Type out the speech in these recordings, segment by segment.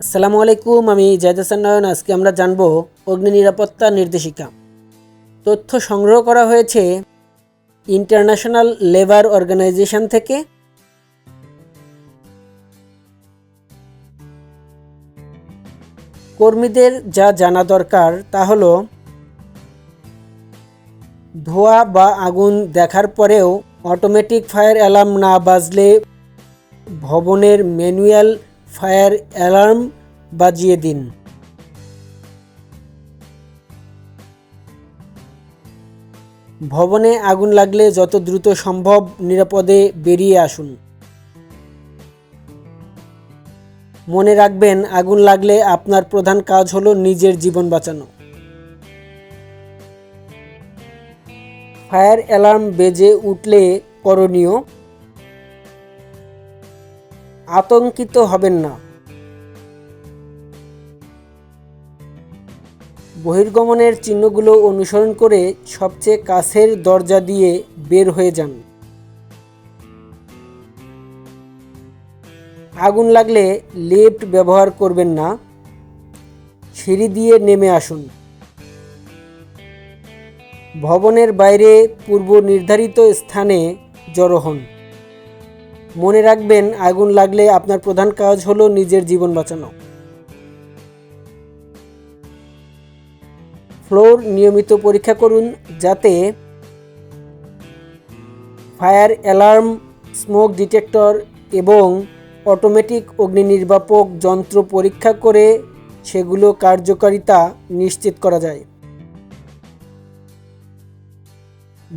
আসসালামু আলাইকুম আমি জায়দ হাসান নয়ন। আজকে আমরা জানব অগ্নি নিরাপত্তা নির্দেশিকা। তথ্য সংগ্রহ করা হয়েছে ইন্টারন্যাশনাল লেবার অর্গানাইজেশন থেকে। কর্মীদের যা জানা দরকার তা হলো, ধোঁয়া বা আগুন দেখার পরেও অটোমেটিক ফায়ার অ্যালার্ম না বাজলে ভবনের ম্যানুয়াল ফায়ার অ্যালার্ম বাজিয়ে দিন। ভবনে আগুন লাগলে যত দ্রুত সম্ভব নিরাপদে বেরিয়ে আসুন। মনে রাখবেন, আগুন লাগলে আপনার প্রধান কাজ হলো নিজের জীবন বাঁচানো। ফায়ার অ্যালার্ম বেজে উঠলে করণীয় আতঙ্কিত হবেন না। বহির্গমনের চিহ্নগুলো অনুসরণ করে সবচেয়ে কাছের দরজা দিয়ে বের হয়ে যান। আগুন লাগলে লিফট ব্যবহার করবেন না। সিঁড়ি দিয়ে নেমে আসুন। ভবনের বাইরে পূর্ব নির্ধারিত স্থানে জড়ো হন। মনে রাখবেন, আগুন লাগলে আপনার প্রধান কাজ হলো নিজের জীবন বাঁচানো। ফ্লোর নিয়মিত পরীক্ষা করুন যাতে ফায়ার অ্যালার্ম, স্মোক ডিটেক্টর এবং অটোমেটিক অগ্নি নির্বাপক যন্ত্র পরীক্ষা করে সেগুলো কার্যকারিতা নিশ্চিত করা যায়।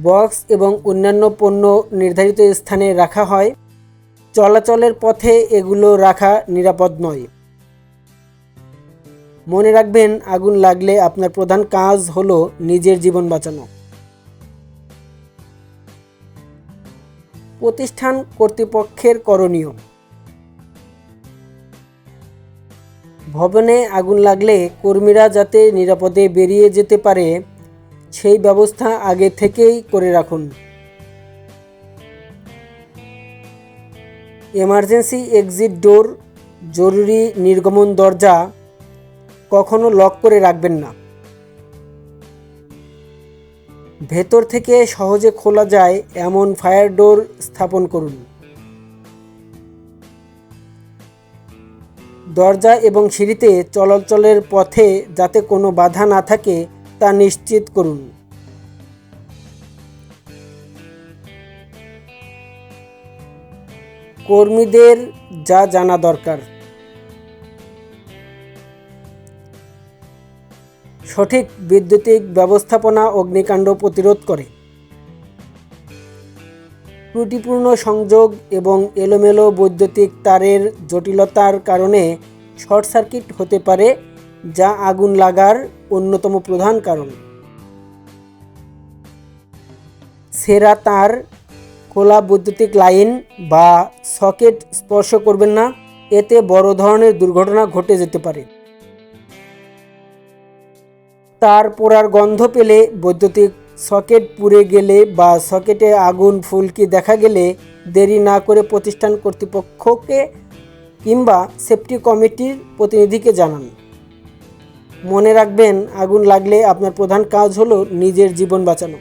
বক্স এবং অন্যান্য পণ্য নির্ধারিত স্থানে রাখা হয়। চলাচলের পথে এগুলো রাখা নিরাপদ নয়। মনে রাখবেন, আগুন লাগলে আপনার প্রধান কাজ হলো নিজের জীবন বাঁচানো। প্রতিষ্ঠান কর্তৃপক্ষের করণীয়। ভবনে আগুন লাগলে কর্মীরা যাতে নিরাপদে বেরিয়ে যেতে পারে, সেই ব্যবস্থা আগে থেকেই করে রাখুন। এমার্জেন্সি এক্সিট ডোর, জরুরি নির্গমন দরজা কখনো লক করে রাখবেন না। ভেতর থেকে সহজে খোলা যায় এমন ফায়ার ডোর স্থাপন করুন। দরজা এবং সিঁড়িতে চলাচলের পথে যাতে কোনো বাধা না থাকে তা নিশ্চিত করুন। কর্মীদের যা জানা দরকার। সঠিক বৈদ্যুতিক ব্যবস্থাপনা অগ্নিকাণ্ড প্রতিরোধ করে। ত্রুটিপূর্ণ সংযোগ এবং এলোমেলো বৈদ্যুতিক তারের জটিলতার কারণে শর্ট সার্কিট হতে পারে, যা আগুন লাগার অন্যতম প্রধান কারণ। সেরা তার খোলা বৈদ্যুতিক লাইন বা সকেট স্পর্শ করবেন না। এতে বড় ধরনের দুর্ঘটনা ঘটে যেতে পারে। তার পোড়ার গন্ধ পেলে বৈদ্যুতিক সকেট পুড়ে গেলে বা সকেটে আগুন, ফুলকি দেখা গেলে দেরি না করে প্রতিষ্ঠান কর্তৃপক্ষকে কিংবা সেফটি কমিটির প্রতিনিধিকে জানান। মনে রাখবেন, আগুন লাগলে আপনার প্রধান কাজ হলো নিজের জীবন বাঁচানো।